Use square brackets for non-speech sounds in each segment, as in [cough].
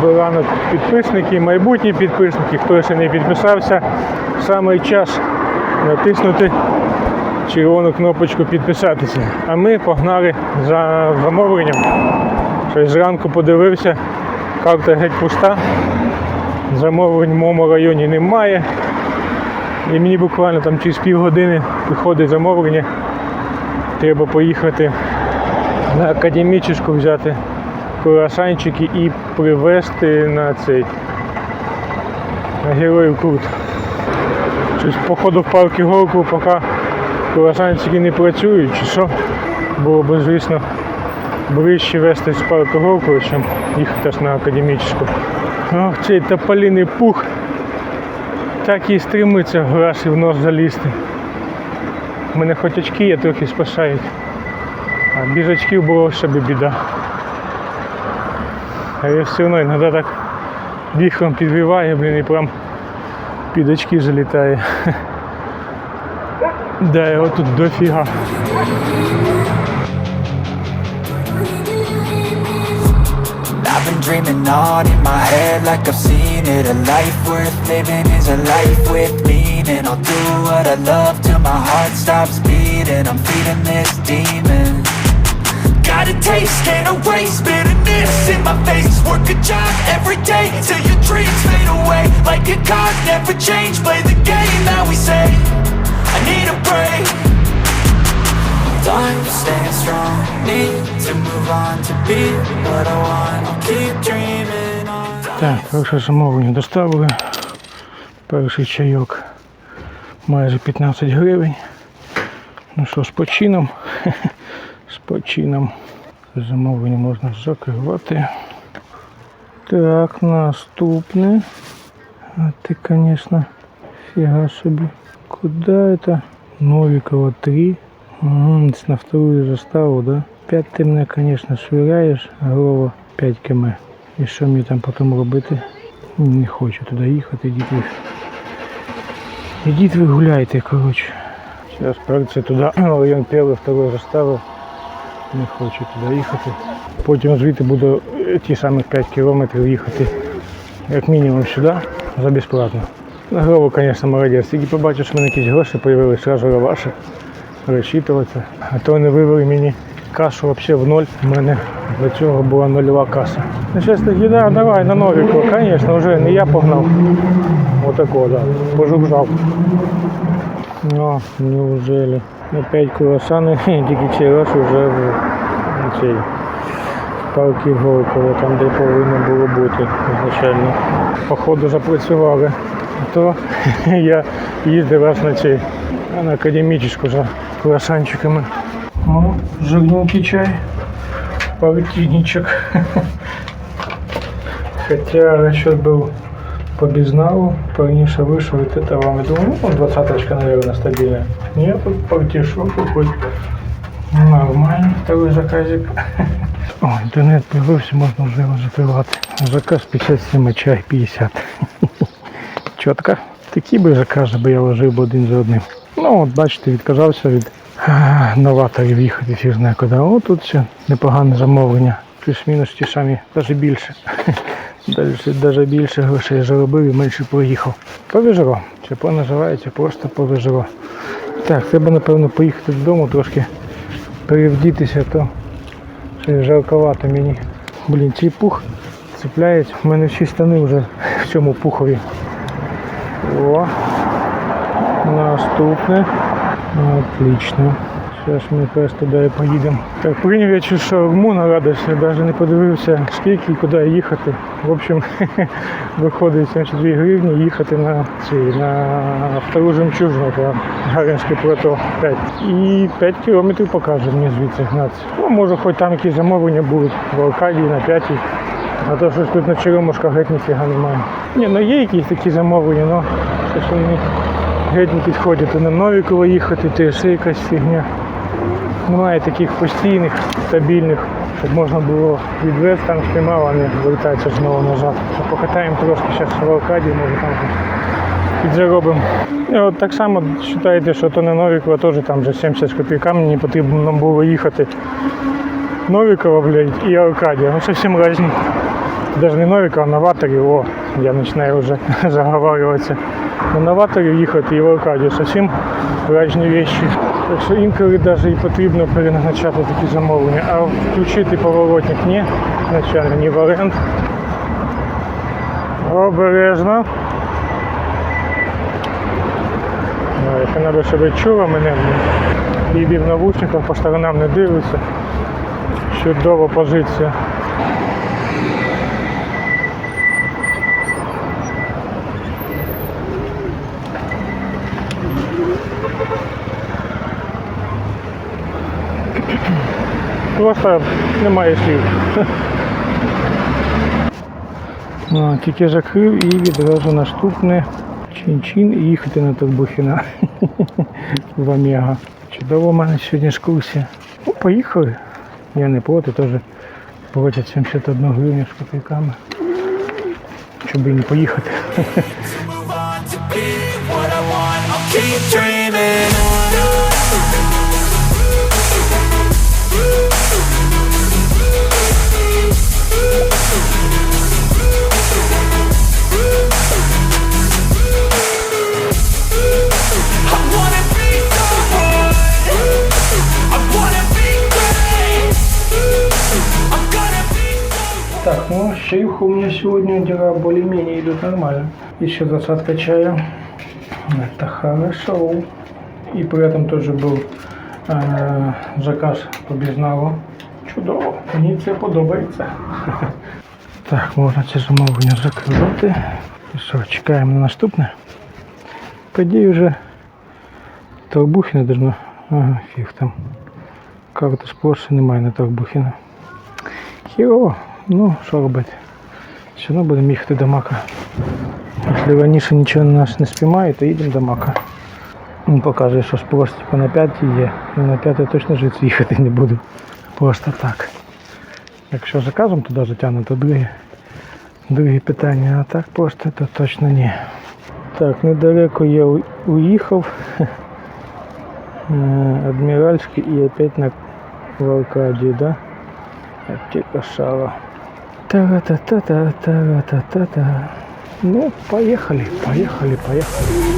Добрий ранок, підписники, майбутні підписники, хто ще не підписався, саме час натиснути червону кнопочку підписатися. А ми погнали за замовленням. Щось зранку подивився, карта геть пуста. Замовлень в моєму районі немає. І мені буквально там через півгодини приходить замовлення. Треба поїхати на академічку взяти круасанчики і привезти на цей на героїв Крут. Щось походу в парк Ігорку, поки круасанчики не працюють, чи що. Було б, звісно, ближче вести з парку Горку, ніж їхати на академічку. Ох, цей тополіний пух так і стримується в і в нос залізти. У мене хоч очки є, трохи спасають. А без очків було ще б біда. А я все одно іноді так віхром підвіває, блін, і прям під очки залітає. Да, його тут дофіга. Dreaming on in my head like I've seen it A life worth living is a life with meaning I'll do what I love till my heart stops beating I'm feeding this demon Got a taste, can't erase bitterness in my face Work a job every day till your dreams fade away Like a card, never change, play the game that we say I need a break Time to stand strong, need to move on to be what I want I'll keep dreaming on Так, перше замовлення доставили. Перший чайок майже 15 гривень. Ну що, з почином. [laughs] З почином. Замовлення можна закривати. Так, наступне. А ти, конечно, фига собі. Куда это? Новикова 3. Угу, на вторую заставу, да? 5 ти мене, конечно, швиряєш, а голова 5 км. І що мені там потім робити? Не хочу туди їхати, ідіть ви. Ідіть ви гуляйте, коротше. Зараз прийдеться туди, район перший, второй заставив. Не хочу туди їхати. Потім звідти буду е, ті самі 5 кілометрів їхати, як мінімум сюди, за безплатно. На голову, звісно, молодець. Тільки побачив, що в мене якісь гроші з'явилися, одразу раваші розчитуватися. А то не вивели мені кашу взагалі в ноль. У мене до цього була нульова каса. Ну, зараз таки, да, давай на новіку, звісно, вже не я погнав. Отако, да. Пожужжав. Ну, неужели? Опять круасани, [laughs] тільки цей раз вже в цей парки Горького, там де повинно було бути ізначально. Походу запрацювали. А то я [laughs] їздив раз на цей на академічну за круасанчиками. О, жирненький чай. Полтинничек. [laughs] Хотя расчет был по безналу, парниша вышел, вот это вам, думаю, ну, двадцаточка, наверное, стабильная. Нет, тут партишок какой Нормально, второй заказик. [laughs] О, интернет появився, можна вже його закривати. Заказ 57, а чай 50. [laughs] Чітко. Такі би закази, бо я ложив би один за одним. Ну, от бачите, відказався від новаторів їхати фіг знає куди. О, тут все непогане замовлення. Плюс-мінус ті самі, навіть більше. Навіть більше грошей заробив і менше проїхав. Повезло. ЧП називається просто повезло. Так, треба напевно поїхати додому трошки перевдітися, то жарковато мені. Блін, цей пух цепляється. У мене всі штани вже в цьому пухові. О, наступне. Отлично. Зараз ми просто туди поїдемо. Так, прийняв я цю шаурму на радость, я навіть не подивився, скільки і куди їхати. В общем, [laughs] виходить 72 гривні їхати на цей, на втору жемчужину по Гаринське плато 5. І 5 кілометрів покаже мені звідси гнатися. Ну, може, хоч там якісь замовлення будуть в Аркадії на 5. А то щось тут на Черемушках геть ніфіга немає. Ні, ну є якісь такі замовлення, але щось вони геть не підходять. То на Новікова їхати, то ще якась фігня. Немає таких постійних, стабільних, щоб можна було відвести там спіймав, а не вертатися знову назад. Покатаємо трошки зараз в Аркадії, може там підзаробимо. От так само вважаєте, що то на Новікова теж там вже 70 з копійками мені потрібно нам було їхати. Новікова, блядь, і Аркадія. Ну зовсім різні Даже не новика, а новаторів. О, я починаю вже [laughs] заговарюватися. На новаторів їхати і в Аркадію зовсім різні речі. Так що інколи навіть і потрібно переназначати такі замовлення, а включити поворотник ні, начально, ні в оренду. Обережно. Якщо треба, щоб чула мене, в навушниках по сторонам не дивиться. Чудова позиція. Просто немає слів. Ну, тільки закрив і відразу наступне чин-чин і їхати на Турбухіна [laughs] в Омега. Чудово в мене сьогодні екскурсія. Ну, поїхали. Я не проти, теж платять 71 гривню з копійками. Щоб і не поїхати. [laughs] Так, ну, с чаюха у меня сегодня дела более-менее идут нормально. Еще двадцатка чая. Это хорошо. И при этом тоже был е, заказ по безналу. Чудово. Мені це подобається. [laughs] Так, можна це замовлення закривати. І що, чекаємо на наступне. Тоді вже Торбухіна должно. Ага, фіг там. Карти сплоші немає на Торбухіна. Хірово. Ну, що робити? Все одно будемо їхати до Мака. Якщо раніше нічого на нас не спіймає, то їдемо до Мака. Він показує, що спрос типу, на п'ятій є. Ну, на п'ятій точно жити їхати не буду. Просто так. Якщо заказом туди затягну, то друге, друге питання. А так просто то точно ні. Так, недалеко я у- уїхав. Е, Адміральський і опять на в Аркадії, да? Аптека Шава. Та-та-та-та-та-та-та-та. Ну, поехали, поехали, поехали.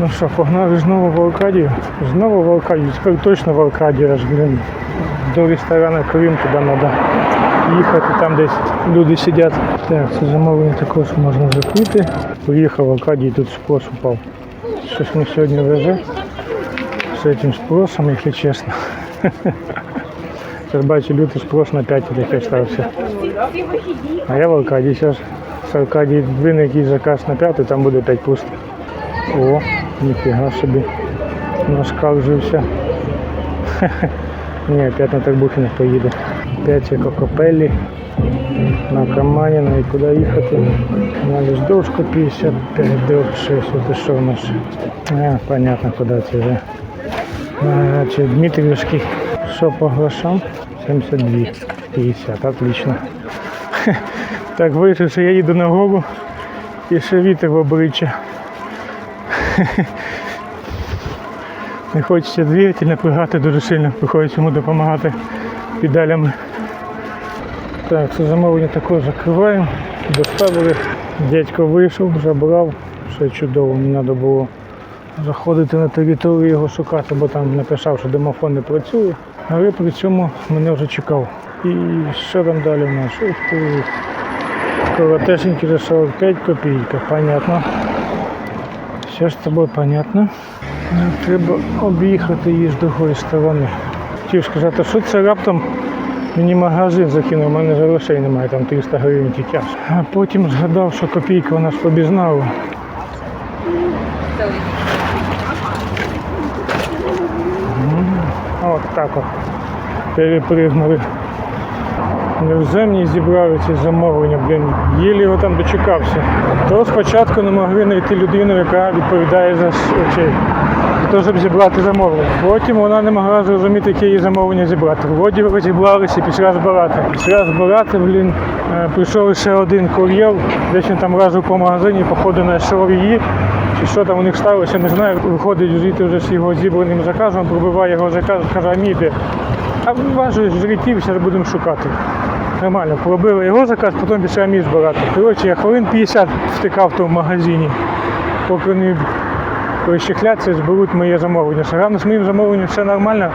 Ну що, погнали знову в Аркадію. Знову в Аркадію. Тепер точно в Аркадію, аж блін. До ресторану Крим туди треба їхати, там десь люди сидять. Так, це замовлення також можна закрити. Приїхав в Аркадію, тут спрос упав. Щось ми сьогодні везе з цим спросом, якщо чесно. Зараз бачу, лютий спрос на 5 такий стався. А я в Аркадії зараз. З Аркадії двине якийсь заказ на п'ятий, там буде 5 пусто. О, ніфіга собі. Наскаржився. [laughs] Ні, опять на Тарбухіних поїде. Опять я Кокопелі. На Каманіна і куди їхати? На Ліздовську 55 дроб 6. Це що в нас? А, понятно, куди це вже. А, чи Дмитрівський. Що по грошам? 72. 50, отлично. [laughs] Так вийшло, що я їду на гору і ще вітер в обличчя. Не хочеться двигатель напрягати дуже сильно, приходиться йому допомагати педалями. Так, це замовлення також закриваємо. Доставили. Дядько вийшов, забрав. Все чудово, не треба було заходити на територію його шукати, бо там написав, що домофон не працює. Але при цьому мене вже чекав. І що там далі в нас? Коротесенький за 45 копійок, понятно. Все з тобою понятно. Ну, Треба об'їхати її з другої сторони. Хотів сказати, що це раптом мені магазин закинув, у мене ж грошей немає, там 300 гривень тільки. А потім згадав, що копійка вона ж побізнала. От так от. Перепригнули. Невже мені зібрали ці замовлення, блін, єлі його там дочекався. То спочатку не могли знайти людину, яка відповідає за за те, щоб зібрати замовлення. Потім вона не могла зрозуміти, яке її замовлення зібрати. Вроді розібралися і пішла збирати. Пішла збирати, блін, е, прийшов ще один кур'єр, десь він там разив по магазині, походу знайшов її. Чи що там у них сталося, не знаю. Виходить звідти вже з його зібраним заказом, пробиває його заказ, каже, а мій де? А ваше жрітів зараз будемо шукати. Нормально, пробили його заказ, потім пішов мій збирати. Коротше, я хвилин 50 втикав в тому магазині, поки вони розчехляться, зберуть моє замовлення. Рано з моїм замовленням все нормально,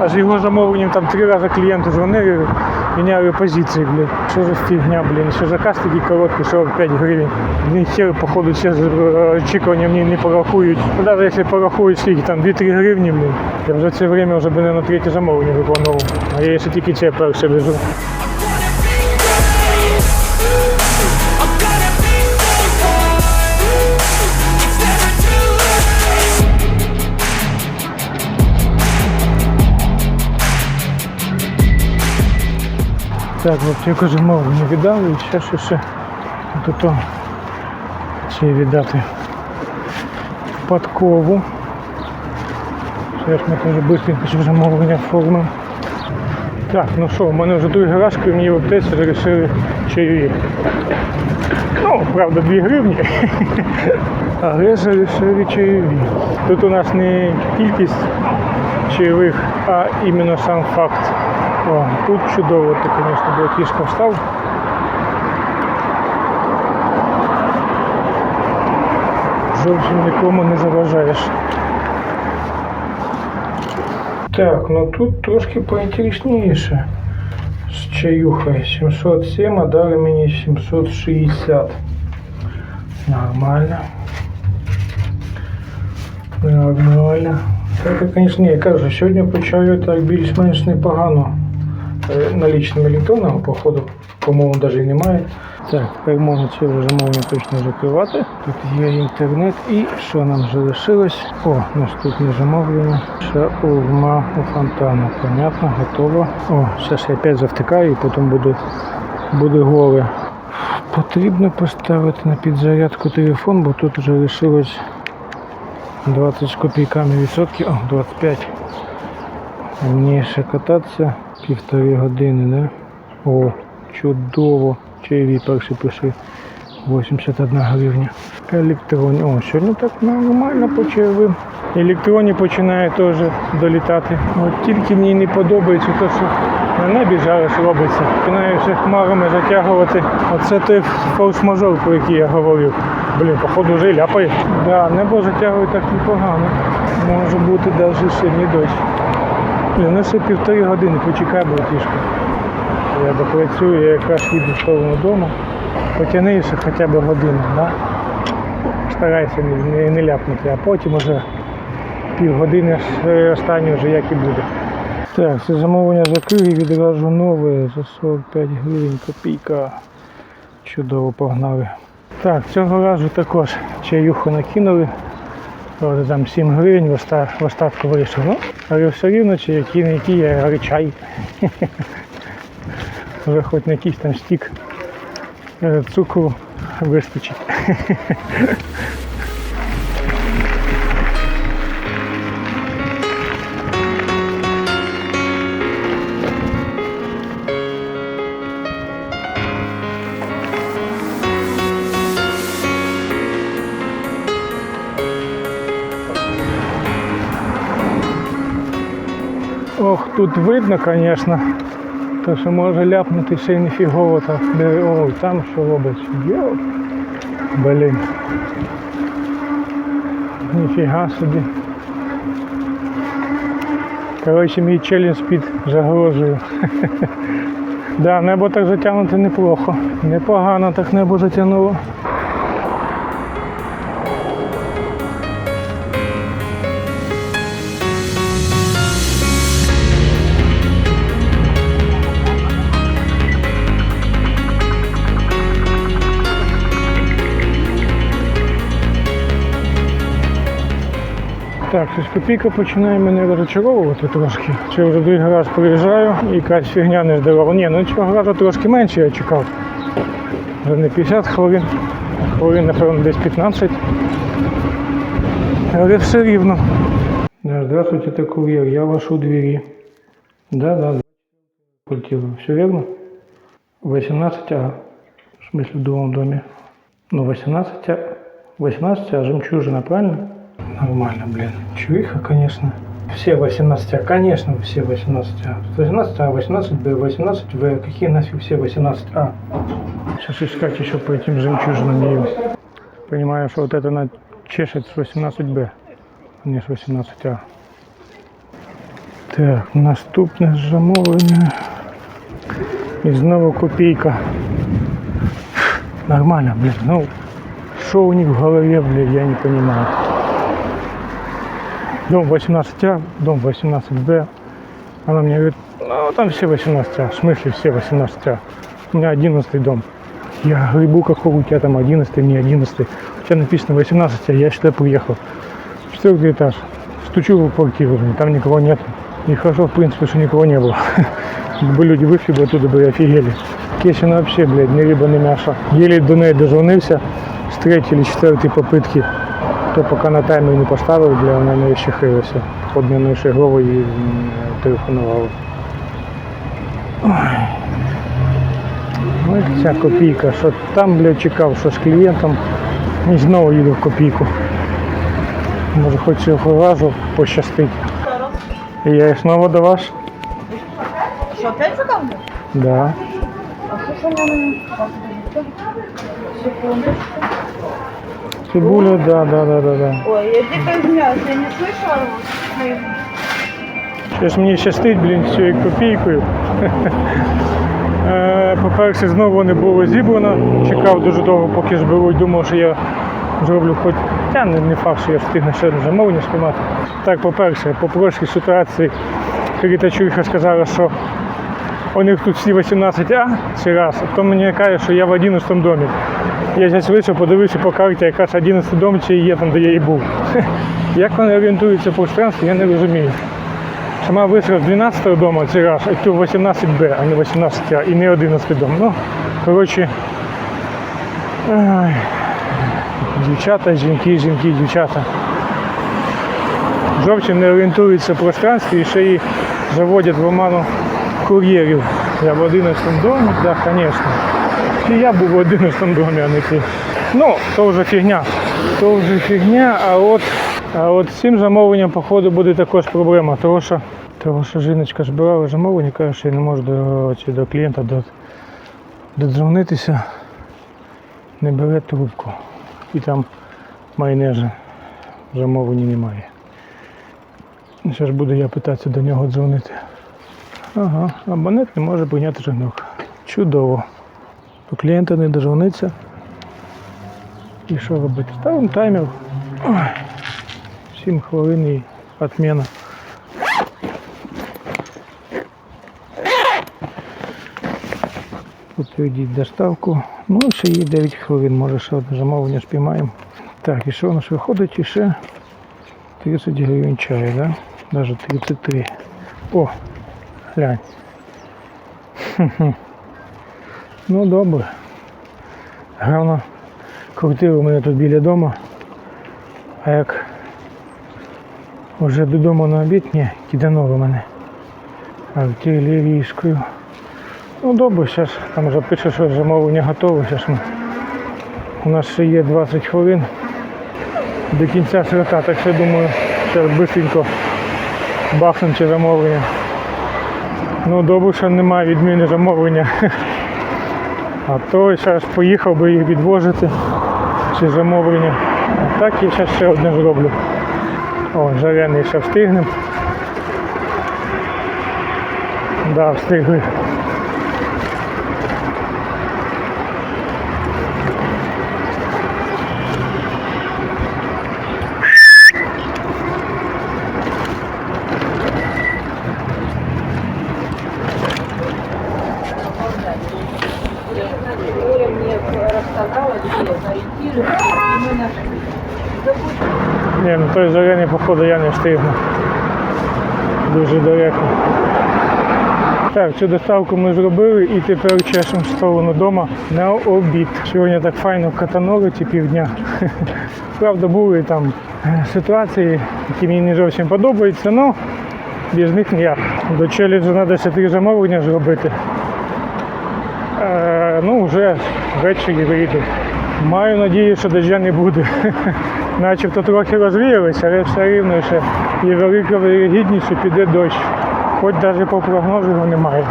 а з його замовленням там три рази клієнти дзвонили, міняли позиції, блядь. Що за фігня, блін, що заказ такий короткий, 45 гривень. Блін, хер, походу, ще з е, очікуванням мені не порахують. Ну, навіть якщо порахують, скільки там 2-3 гривні, блін, я вже це время вже б на третє замовлення виконував. А я ще тільки це перше везу. Так, от якось замовлення віддали і ще що ще от то ще віддати подкову. Ще ж ми теж швидко цю замовлення оформимо. Так, ну що, у мене вже другий крім її в аптеці, вирішили чаї. Ну, правда, 2 гривні. [laughs] Але вирішили чайові. Тут у нас не кількість чайових, а іменно сам факт. О, тут чудово, ти, звісно, братішка встав. Зовсім нікому не заважаєш. Так, ну тут трошки поінтересніше. З чаюхою 707, а дали мені 760. Нормально. Нормально. Так, звісно, я кажу, сьогодні по чаю так більш-менш непогано. Е, Налічним електронного, походу, по-моєму, навіть немає. Так, можна це вже замовлення точно закривати. Тут є інтернет і що нам залишилось? О, наступне замовлення. Шаурма у фонтану. Понятно, готово. О, зараз я опять завтикаю і потім буду, буде голе. Потрібно поставити на підзарядку телефон, бо тут вже лишилось 20 з копійками відсотків, о, 25. Мені ще кататися півтори години, да? О, чудово. Чайові перші пиши. 81 гривня. Електронні. О, сьогодні так нормально по чайовим. Електронні починає теж долітати. От тільки мені не подобається те, що на небі зараз робиться. Починає все хмарами затягувати. Оце той форс-мажор, про який я говорив. Блін, походу вже ляпає. Да, небо затягує так непогано. Може бути навіть сильний дощ. Ну ще півтори години почекай, братішка. Я допрацюю, я якраз їду в сторону дому. Потяни ще хоча б годину, да? Старайся не, не, не ляпнути, а потім уже півгодини ж останнє вже як і буде. Так, це замовлення закрив і відразу нове за 45 гривень копійка. Чудово погнали. Так, цього разу також чаюху накинули. Правда, там 7 гривень в, оста- в остатку вийшов. Ну, але все рівно, чи які не які, я говорю, чай. [laughs] Вже хоч на якийсь там стік е, цукру вистачить. [laughs] Ох, тут видно, звісно. То що може ляпнути ще й нефігово так. Ой, там що робить. Йо. Блін. Ніфіга собі. Коротше, мій челендж під загрозою. [laughs] Да, небо так затягнуте неплохо. Непогано так небо затягнуло. Так, щось копійка починає мене розчаровувати трошки. Чи вже другий раз приїжджаю і якась фігня не здорова. Ні, ну цього разу трошки менше я чекав. Вже не 50 хвилин, хвилин, напевно, десь 15. Але все рівно. Да, здравствуйте, это курьер, я ваш у двери. Да, да, квартиру. Все верно? 18, а в смысле в другом доме. Ну, 18, а 18, а жемчужина, правильно? Нормально, блин. Чуиха, конечно. Все 18, а, конечно, все 18, а. Тут 18, а, 18, Б, 18, В. Какие нафиг все 18, а? Сейчас искать еще по этим жемчужинам ее. Понимаю, что вот это она чешет с 18Б, а не с 18А. Так, наступне замовлення. І знову копійка. Нормально, блин. Ну, что у них в голове, блин, я не понимаю Дом 18А, дом 18Б. Она мне говорит, ну там все 18А. В смысле все 18А? У меня 11 дом. Я грибу какого у тебя там 11, не 11. У тебя написано 18, а я сюда приехал. Четвертый этаж. Стучу в квартиру, блин, там никого нет. И хорошо, в принципе, что никого не было. [laughs] Бы люди вышли бы оттуда, бы офигели. Кесина вообще, блядь, ни риба, ни мясо. Еле до неї дозвонився з третьої чи четвертої попитки. То поки на таймер не поставив, бля, вона не щехилася. Одною ще головою і м, телефонувала. Ой. Ця копійка, що там, блядь, чекав, що з клієнтом. І знову їду в копійку. Може хоч цього разу пощастить. І я і знову до вас? Что, опять заказываешь? Да. А что ж у меня... Сейчас, подождите. Секундочку. Цибуля, да, да, да, да, да. Ой, я дико извиняюсь, я не слышала вот. Щось мені щастить, блін, з цією копійкою. [laughs] Е, По-перше, знову не було зібрано. Чекав дуже довго, поки зберуть. Думав, що я зроблю хоч. Та не, не факт, що я встигну ще одне замовлення спіймати. Так, по-перше, по прошлій ситуації Каріта Чуйха сказала, що у них тут всі 18А, це раз, а потім мені каже, що я в 11 домі. Я зараз вийшов, подивився по карті, якраз 11 дом чи є там, де я і був. [laughs] Як вони орієнтуються по пространстві, я не розумію. Сама висра з 12 дому, це раз, а тут 18Б, а не 18А, і не 11 дом. Ну, коротше, дівчата, жінки, жінки, дівчата. Зовсім не орієнтуються в пространстві і ще й заводять в оману кур'єрів. Я в 11 домі, так, да, звісно. І я був в 11 домі, а не ти. Ну, то вже фігня. То вже фігня, а от, а от з цим замовленням, походу, буде також проблема. Тому що, тому що жіночка ж брала замовлення, каже, що я не можу до, чи до клієнта додзвонитися, не бере трубку. І там майонезу замовлення немає. Зараз буду я питатися до нього дзвонити. Ага, абонент не може прийняти дзвінок. Чудово. До клієнта не дозвониться. І що робити? Ставимо таймер. Ой, 7 хвилин і відміна. Підтвердіть доставку. Ну, ще є 9 хвилин, може ще одне замовлення спіймаємо. Так, і що у нас виходить? І ще 30 гривень чаю, да? Даже 33. О, глянь. Ну добре. Гарно. У мене тут біля дому. А як вже додому на обід, ні, киданова мене. Артилерійською. Ну добре, зараз там вже пише, що вже замовлення готове. Зараз ми. У нас ще є 20 хвилин до кінця свята, так що думаю, зараз швидко бахнемо це замовлення. Ну добре, що немає відміни замовлення. А то зараз поїхав би їх відвозити, ці замовлення. А так я зараз ще одне зроблю. О, жаряний ще встигнемо. Да, встигли. Ні, ну той зелений, походу, я не встигну. Дуже далеко. Так, цю доставку ми зробили і тепер чешемо в сторону дома на обід. Сьогодні так файно катанули ці півдня. [laughs] Правда, були там е, ситуації, які мені не зовсім подобаються, але без них ніяк. До челенджу треба ще три замовлення зробити. Е, ну, вже ввечері вийду. Маю надію, що дождя не буде. [laughs] Начебто трохи розвіялися, але все рівно ще є велика вирогідність, що піде дощ. Хоч навіть по прогнозу його немає.